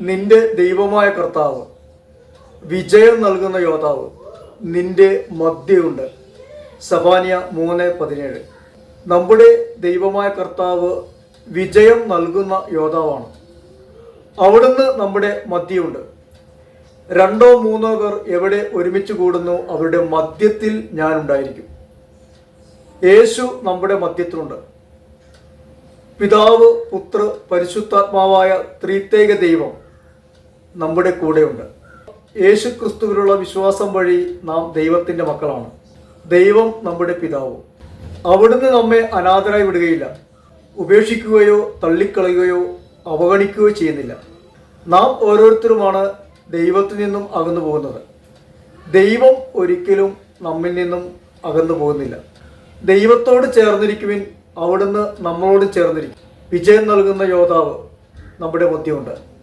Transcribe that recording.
നിന്റെ ദൈവമായ കർത്താവ് വിജയം നൽകുന്ന യോദ്ധാവ് നിന്റെ മധ്യയുണ്ട്. സബാനിയ മൂന്ന് പതിനേഴ്. നമ്മുടെ ദൈവമായ കർത്താവ് വിജയം നൽകുന്ന യോദ്ധാവാണ്. അവിടുന്ന് നമ്മുടെ മധ്യയുണ്ട്. രണ്ടോ മൂന്നോ പേർ എവിടെ ഒരുമിച്ച് കൂടുന്നു അവരുടെ മധ്യത്തിൽ ഞാൻ ഉണ്ടായിരിക്കും. യേശു നമ്മുടെ മധ്യത്തിലുണ്ട്. പിതാവ് പുത്ര പരിശുദ്ധാത്മാവായ ത്രീത്തേക ദൈവം നമ്മുടെ കൂടെയുണ്ട്. യേശു ക്രിസ്തുവിലുള്ള വിശ്വാസം വഴി നാം ദൈവത്തിന്റെ മക്കളാണ്. ദൈവം നമ്മുടെ പിതാവും. അവിടുന്ന് നമ്മെ അനാഥരായി വിടുകയില്ല. ഉപേക്ഷിക്കുകയോ തള്ളിക്കളയുകയോ അവഗണിക്കുകയോ ചെയ്യുന്നില്ല. നാം ഓരോരുത്തരുമാണ് ദൈവത്തിൽ നിന്നും അകന്നു പോകുന്നത്. ദൈവം ഒരിക്കലും നമ്മിൽ നിന്നും അകന്നു പോകുന്നില്ല. ദൈവത്തോട് ചേർന്നിരിക്കുവിൻ അവിടുന്ന് നമ്മളോട് ചേർന്നിരിക്കും. വിജയം നൽകുന്ന യോദ്ധാവ് നമ്മുടെ മധ്യമുണ്ട്